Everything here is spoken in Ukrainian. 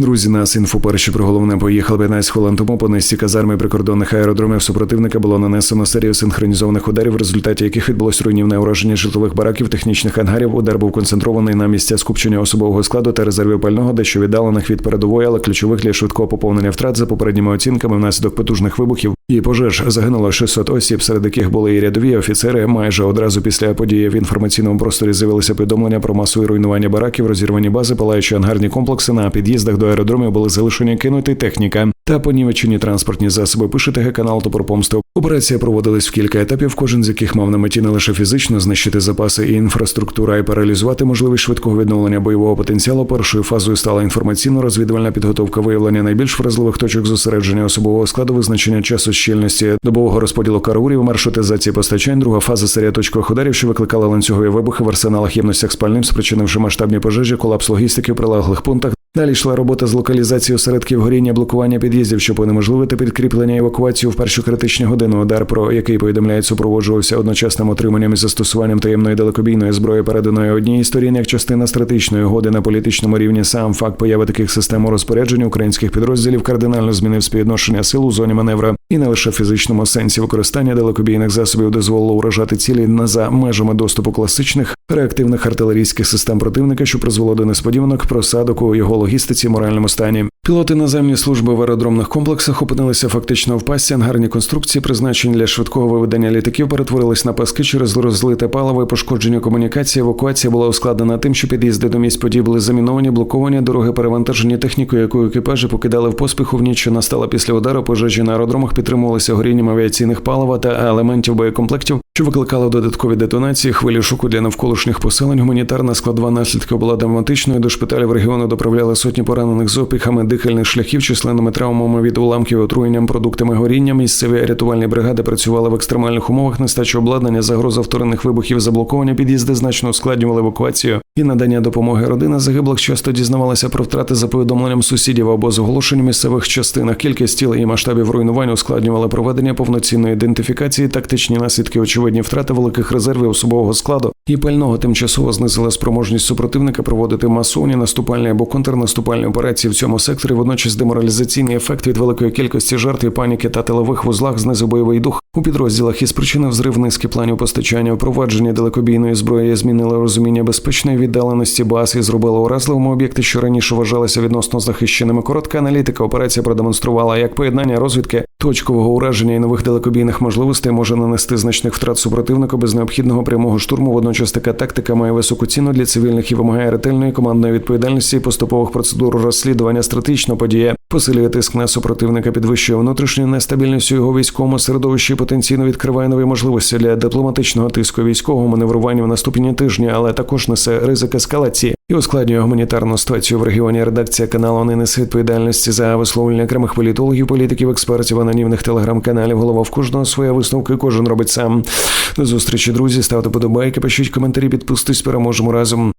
Друзі, нас інфоперші про головне поїхали 15 хвилин тому по низці казарми прикордонних аеродромів супротивника було нанесено серію синхронізованих ударів, в результаті яких відбулось руйнівне ураження житлових бараків, технічних ангарів. Удар був концентрований на місця скупчення особового складу та резервів пального, дещо віддалених від передової, але ключових для швидкого поповнення втрат за попередніми оцінками внаслідок потужних вибухів і пожеж загинуло 600 осіб, серед яких були і рядові офіцери. Майже одразу після події в інформаційному просторі з'явилися повідомлення про масове руйнування бараків, розірвані бази, палаючі ангарні комплекси на під'їздах до аеродромів були залишені кинуті техніка та понівечені транспортні засоби. Пише ТГ канал Топор Помсти. Операція проводилась в кілька етапів, кожен з яких мав на меті не лише фізично знищити запаси і інфраструктура, й паралізувати можливість швидкого відновлення бойового потенціалу. Першою фазою стала інформаційно-розвідувальна підготовка виявлення найбільш вразливих точок зосередження особового складу, визначення часу щільності добового розподілу караурів, маршрутизації постачань. Друга фаза серія точкових ударів, що викликала ланцюгові вибухи в арсеналах ємностях спальним, спричинивши масштабні пожежі, колапс логістики в прилеглих пунктах. Далі йшла робота з локалізації осередків горіння, блокування під'їздів, щоб унеможливити підкріплення евакуацію в першу критичну годину. Удар, про який повідомляють, супроводжувався одночасним отриманням і застосуванням таємної далекобійної зброї, переданої одній сторін як частина стратегічної угоди на політичному рівні. Сам факт появи таких систем у розпорядженні українських підрозділів кардинально змінив співвідношення сил у зоні маневра і не лише в фізичному сенсі використання далекобійних засобів дозволило уражати цілі не за межами доступу класичних реактивних артилерійських систем противника, що призвело до несподіванок просадок у його логістиці, моральному стані. Пілоти наземні служби в аеродромних комплексах опинилися фактично в пасті. Ангарні конструкції, призначені для швидкого виведення літаків, перетворились на паски через розлите паливо і пошкодження комунікації. Евакуація була ускладнена тим, що під'їзди до місць подій були заміновані, блоковані, дороги перевантажені технікою, яку екіпажі покидали в поспіху в ніч, що настала після удару. Пожежі на аеродромах підтримувалися горінням авіаційних палива та елементів боєкомплектів, що викликали додаткові детонації, хвилі шоку для навколишніх поселень. Гуманітарна складова наслідків була драматичною. До шпиталів регіону доправляли сотні поранених з опіхами дихальних шляхів, численними травмами від уламків, отруєнням, продуктами горіння. Місцеві рятувальні бригади працювали в екстремальних умовах, нестача обладнання, загроза вторинних вибухів, заблоковані під'їзди значно ускладнювали евакуацію і надання допомоги. Родина загиблих часто дізнавалася про втрати за повідомленням сусідів або з оголошенням місцевих частинах. Кількість тіл і масштабів руйнувань ускладнювали проведення повноцінної ідентифікації, тактичні наслідки, очевидні втрати великих резервів особового складу і пального тимчасово знизила спроможність супротивника проводити масовні наступальні або контрнаступальні операції в цьому секторі. Водночас деморалізаційний ефект від великої кількості жертв паніки та тилових вузлах знизив бойовий дух у підрозділах і спричинив зрив низки планів постачання. Впровадження далекобійної зброї змінило розуміння безпечної віддаленості баз і зробило уразливими об'єкти, що раніше вважалися відносно захищеними. Коротка аналітика операція продемонструвала, як поєднання розвідки, точкового ураження і нових далекобійних можливостей може нанести значних втрат супротивнику без необхідного прямого штурму. Водночас така тактика має високу ціну для цивільних і вимагає ретельної командної відповідальності і поступових процедур розслідування. Стратегічно подія посилює тиск на супротивника, підвищує внутрішню нестабільність у його військовому середовищі. Потенційно відкриває нові можливості для дипломатичного тиску військового маневрування в наступні тижні, але також несе ризик ескалації і ускладнює гуманітарну ситуацію в регіоні. Редакція каналу не несе відповідальності за висловлення окремих політологів, політиків, експертів, анонімних телеграм-каналів. Голова в кожного своя висновки. Кожен робить сам. До зустрічі, друзі. Ставте подобайки, пишіть коментарі, підписуйтесь, переможемо разом.